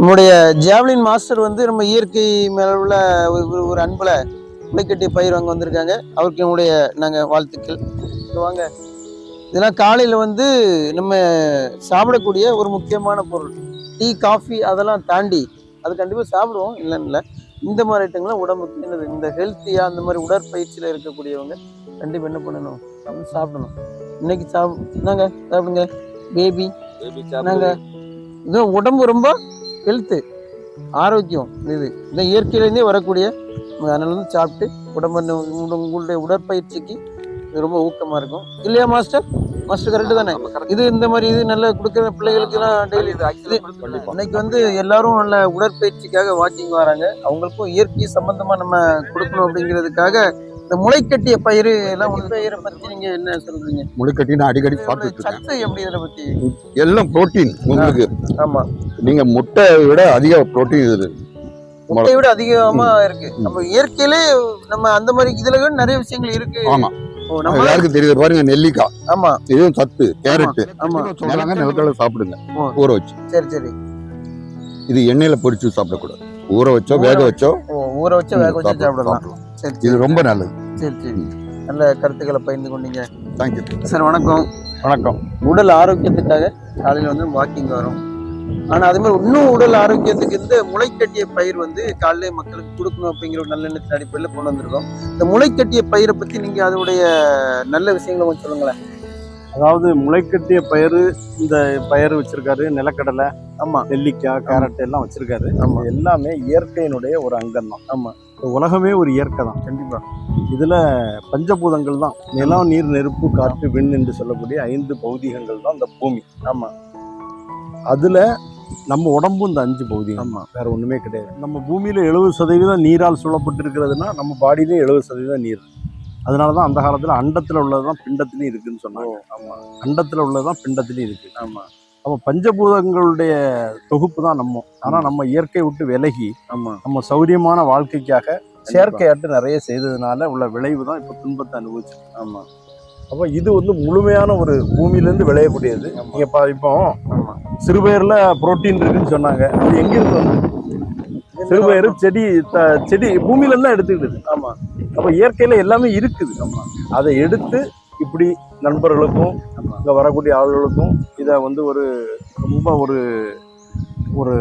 நம்முடைய javelin master வந்து நம்ம இயற்கை மேல உள்ள ஒரு- ஒரு- அன்புல முளைக்கட்டிய பயிர் அங்கே வந்திருக்காங்க. அவருக்கு நம்முடைய நாங்கள் வாழ்த்துக்கள். வாங்க. இதெல்லாம் காலையில் வந்து நம்ம சாப்பிடக்கூடிய ஒரு முக்கியமான பொருள். டீ காஃபி அதெல்லாம் தாண்டி அது கண்டிப்பாக சாப்பிடுவோம். இல்லைன்னு இல்லை. இந்த மாதிரி ஐட்டங்கள்லாம் உடம்புக்கு என்னது? இந்த ஹெல்த்தியாக அந்த மாதிரி உடற்பயிற்சியில் இருக்கக்கூடியவங்க கண்டிப்பாக என்ன பண்ணணும்? நம்ம சாப்பிடணும். இன்னைக்கு சாப் என்னங்க? சாப்பிடுங்க. பேபி நாங்க இது உடம்பு ரொம்ப ஹெல்த்து ஆரோக்கியம் இது. இந்த இயற்கையிலேருந்தே வரக்கூடிய அதனால வந்து சாப்பிட்டு உடம்பு உங்களுடைய உடற்பயிற்சிக்கு இது ரொம்ப ஊக்கமாக இருக்கும். இல்லையா மாஸ்டர் மாஸ்டர் கரெக்டு தானே? இது இந்த மாதிரி இது நல்ல கொடுக்குற பிள்ளைகளுக்கெல்லாம் டெய்லி இன்னைக்கு வந்து எல்லாரும் நல்ல உடற்பயிற்சிக்காக வாக்கிங் வராங்க. அவங்களுக்கும் இயற்கை சம்பந்தமா நம்ம கொடுக்கணும் அப்படிங்கிறதுக்காக இந்த முளைக்கட்டிய பயிர் எல்லாம் பயிரை பத்தி நீங்க என்ன சொல்றீங்க? முளைக்கட்டி நான் அடிக்கடி இருக்கேன் சத்து எப்படி இதை பத்தி? எல்லாம் புரோட்டீன் உங்களுக்கு. ஆமா. நீங்க முட்டையை விட அதிக புரோட்டீன் இது. முட்டையை விட அதிகமா இருக்கு. நம்ம இயற்கையிலே நம்ம அந்த மாதிரி இதுல நிறைய விஷயங்கள் இருக்கு. ஆமா. ஓ, நம்ம எல்லாருக்கும் தெரியுது. பாருங்க நெல்லிக்காய் ஆமா. இதுவும் சத்து கேரட் ஆமா சொல்றாங்க. நிலக்கடலை சாப்பிடுங்க. ஊற வச்சு. சரி சரி. இது எண்ணெயில பொரிச்சு சாப்பிடக்கூடாது. ஊற வச்சோ வேக வச்சோ ஊற வச்சு வேக வச்சு சாப்பிடலாம். சரி இது ரொம்ப நல்லது. சரி சரி. நல்ல கருத்துக்களை பகிர்ந்து கொண்டீங்க. தேங்க்யூ சார் வணக்கம். வணக்கம். உடல் ஆரோக்கியத்துக்காக காலையில வந்து வாக்கிங் வரும். ஆனா அதே மாதிரி இன்னும் உடல் ஆரோக்கியத்துக்கு இந்த முளைக்கட்டிய பயிர் வந்து காலையில மக்களுக்கு கொடுக்கணும் அப்படிங்கிற ஒரு நல்லெண்ணத்தின் அடிப்படையில் கொண்டு வந்திருக்கோம். இந்த முளைக்கட்டிய பயிரை பத்தி நீங்க அதோடைய நல்ல விஷயங்களை கொஞ்சம் சொல்லுங்களேன். அதாவது முளைக்கட்டிய பயிறு இந்த பயிர் வச்சிருக்காரு நிலக்கடலை ஆமா. நெல்லிக்காய் கேரட் எல்லாம் வச்சிருக்காரு. இது எல்லாமே இயற்கையினுடைய ஒரு அங்கம் தான் ஆமா. இந்த உலகமே ஒரு இயற்கை தான். கண்டிப்பா. இதுல பஞ்சபூதங்கள் தான். நிலம் நீர் நெருப்பு காற்று விண் என்று சொல்லக்கூடிய ஐந்து பௌதிகங்கள் தான் இந்த பூமி. ஆமா. அதுல நம்ம உடம்பும் இந்த அஞ்சு பௌதிகம் ஆமா வேற ஒண்ணுமே கிடையாது. நம்ம பூமியில எழுபது சதவீதம் நீரால் சூழப்பட்டு இருக்கிறதுனா நம்ம பாடியிலும் எழுபது சதவீதம் நீர். அதனால தான் அந்த காலத்துல அண்டத்துல உள்ளதுதான் பிண்டத்திலையும் இருக்குன்னு சொன்னாங்க. ஆமா. அண்டத்துல உள்ளதுதான் பிண்டத்திலையும் இருக்கு. ஆமா. அப்போ பஞ்சபூதங்களுடைய தொகுப்பு தான் நம்ம. ஆனா நம்ம இயற்கை விட்டு விலகி ஆமா. நம்ம சௌரியமான வாழ்க்கைக்காக செயற்கையாட்டு நிறைய செய்ததுனால உள்ள விளைவு தான் இப்போ துன்பத்தை அனுபவிச்சு ஆமா. அப்போ இது வந்து முழுமையான ஒரு பூமியிலேருந்து விளையக்கூடியது. நீங்க பா இப்போ ஆமா. சிறுபயிரில் புரோட்டீன் இருக்குன்னு சொன்னாங்க. அது எங்கிருந்து வந்து சிறுபயிறு செடி த- செடி பூமியில தான் எடுத்துக்கிடுது ஆமா. அப்போ இயற்கையில எல்லாமே இருக்குது. ஆமா. அதை எடுத்து இப்படி நண்பர்களுக்கும். இங்கே வரக்கூடிய ஆளுகளுக்கும் இதை வந்து ஒரு ரொம்ப ஒரு ஒரு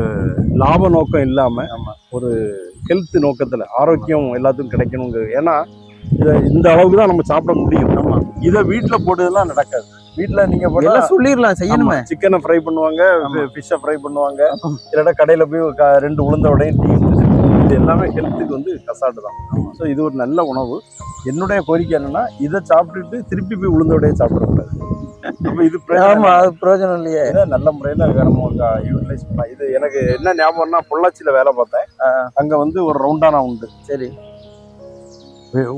லாப நோக்கம் இல்லாம ஆமா. ஒரு ஹெல்த் நோக்கத்துல ஆரோக்கியம் எல்லாத்துக்கும் கிடைக்கணுங்க ஏன்னா இதை இந்த அளவுக்கு தான் நம்ம சாப்பிட முடியும். ஆமா. இதை வீட்டில் போட்டதெல்லாம் நடக்காது. வீட்டில் நீங்க போட்டா எல்லாம் சொல்லிடலாம் செய்யணுமே. சிக்கனை ஃப்ரை பண்ணுவாங்க. ஃபிஷ்ஷை ஃப்ரை பண்ணுவாங்க. இல்லைன்னா கடையில் போய் ரெண்டு உளுந்த உடையும் டீ இது எல்லாமே ஹெல்த்துக்கு வந்து கசாட்டு தான். ஸோ இது ஒரு நல்ல உணவு. என்னுடைய கோரிக்கை என்னன்னா இதை சாப்பிட்டுட்டு திருப்பி போய் உளுந்த உடையை சாப்பிடக்கூடாது. அப்ப இது ஆமா அது பிரயோஜனம் இல்லையே. நல்ல முறையில் நம்ம யூட்டிலைஸ் பண்ணலாம். இது எனக்கு என்ன ஞாபகம்னா பொள்ளாச்சியில் வேலை பார்த்தேன். அங்கே வந்து ஒரு ரவுண்டானா உண்டு. சரி.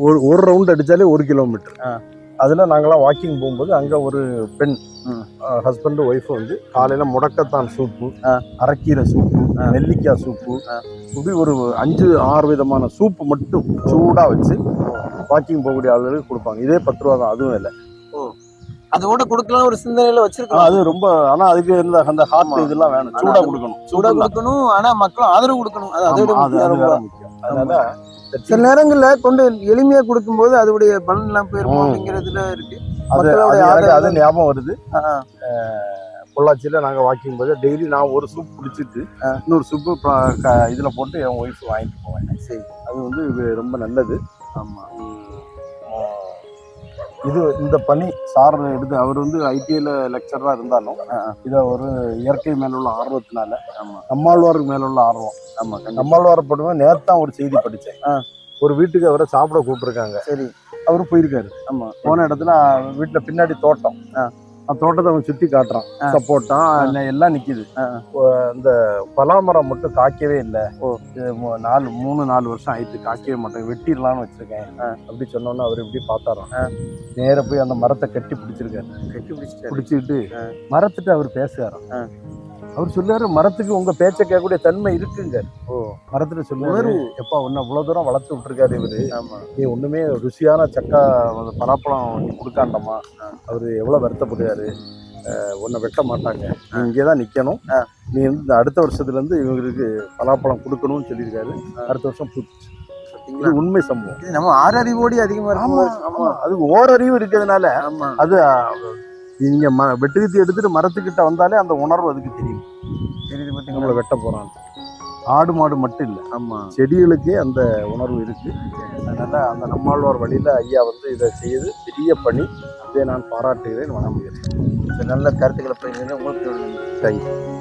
ஒரு ஒரு ரவுண்ட் அடித்தாலே ஒரு கிலோமீட்டர். அதில் நாங்களாம் வாக்கிங் போகும்போது அங்கே ஒரு பெண். ஹஸ்பண்ட் ஒய்ஃப் வந்து காலையில் முடக்கத்தான் சூப்பு. அரைக்கீரை சூப்பு. நெல்லிக்காய் சூப்பு. இப்படி ஒரு அஞ்சு ஆறு விதமான சூப்பு மட்டும் சூடாக வச்சு வாக்கிங் போகக்கூடிய ஆளுகளுக்கு கொடுப்பாங்க இதே பத்து ரூபா தான் அதுவும் இல்லை அதோட கொடுக்கலாம் ஒரு சிந்தனையில ஆனா வச்சிருக்கோம் அது ரொம்ப ஆனால் அதுக்கு இந்த அந்த ஹார்ட். இதெல்லாம் வேணும் ஆனா சூடாக அது கொடுக்கணும் சூடா சூடா கொடுக்கணும் ஆனா மக்களும் ஆதரவு கொடுக்கணும் அது அதோட அதனால சில நேரங்கள்ல கொண்டு எளிமையா கொடுக்கும்போது அதோடைய பலன் எல்லாம் போயிருக்கும் ம். அப்படிங்கிறதுல இருக்கு. அது ஞாபகம் வருது. பொள்ளாச்சியில் நாங்கள் வாக்கிங் போது டெய்லி நான் ஒரு சூப் குடிச்சிட்டு. இன்னொரு சூப்பு இதில் போட்டு என் ஒய்ஃப் வாங்கிட்டு போவேன். சரி. அது வந்து ரொம்ப நல்லது. ஆமா. இது இந்த பணி சார் எடுத்து அவர் வந்து ஐடிஐல லெக்சராக இருந்தாலும். இதை ஒரு இயற்கை மேல உள்ள ஆர்வத்தினால நம்மாழ்வாருக்கு மேல உள்ள ஆர்வம். ஆமா கண்டிப்பா. நம்மாழ்வார் படுவேன் நேத்தான் ஒரு செய்தி படித்தேன். ஆ. ஒரு வீட்டுக்கு அவரை சாப்பிட கூப்பிட்டுருக்காங்க. சரி. அவரு போயிருக்காரு. ஆமா. போன இடத்துல வீட்டில் பின்னாடி தோட்டம். தோட்டத்தை அவன் சுற்றி காட்டுறான். சப்போட்டா எல்லாம் நிக்குது. இந்த பலாமரம் மட்டும் காய்க்கவே இல்லை. ஓ. நாலு மூணு நாலு வருஷம் ஆயிட்டு காய்க்கவே மாட்டேன். வெட்டிடலாம்னு வச்சிருக்கேன். அப்படி சொன்னோன்னே அவர் இப்படி பார்த்தாராம். நேர போய் அந்த மரத்தை கட்டி பிடிச்சிருக்காரு. கட்டி பிடிச்சிட்டாரு. பிடிச்சிக்கிட்டு. மரத்துட்டு அவர் பேசுறாராம். ஆ. அவர் சொல்லுவாரு மரத்துக்கு உங்க பேச்ச கேட்கக்கூடிய தன்மை இருக்குங்க. ஓ. மரத்துல சொல்லுவாரு. எப்பா உன்னை இவ்வளவு தூரம் வளர்த்து விட்டுருக்காரு இவரு. நீ ஒண்ணுமே ருசியான சக்கா பலாப்பழம் நீ கொடுக்காண்டமா? அவரு எவ்வளவு வருத்தப்படுறாரு. அஹ் உன்னை வெட்ட மாட்டாங்க. நீ இங்கே தான் நிக்கணும். ஆ. நீ வந்து இந்த அடுத்த வருஷத்துல இருந்து இவங்களுக்கு பலாப்பழம் கொடுக்கணும்னு சொல்லியிருக்காரு. அடுத்த வருஷம்? இது உண்மை சம்பவம். நம்ம ஆறு அறிவோடி அதிகமா ஆமா இருக்கும் ஆமா. அதுக்கு ஓரறிவு இருக்கிறதுனால அது நீங்க ம வெட்டுக்குத்தி எடுத்துட்டு மரத்துக்கிட்ட வந்தாலே அந்த உணர்வு அதுக்கு தெரியும். தெரியுது நம்மளை பார்த்தீங்களா வெட்ட போறான். ஆடு மாடு மட்டும் இல்லை. ஆமா. செடிகளுக்கே அந்த உணர்வு இருக்கு. அதனால அந்த நம்மாழ்வார் வழியில ஐயா வந்து இதை செய்து பெரிய பணி. இதை நான் பாராட்டுகிறேன் வணங்குகிறேன் இந்த நல்ல கருத்துக்களை பகிர்ந்து உங்களுக்கு தேங்க்யூ.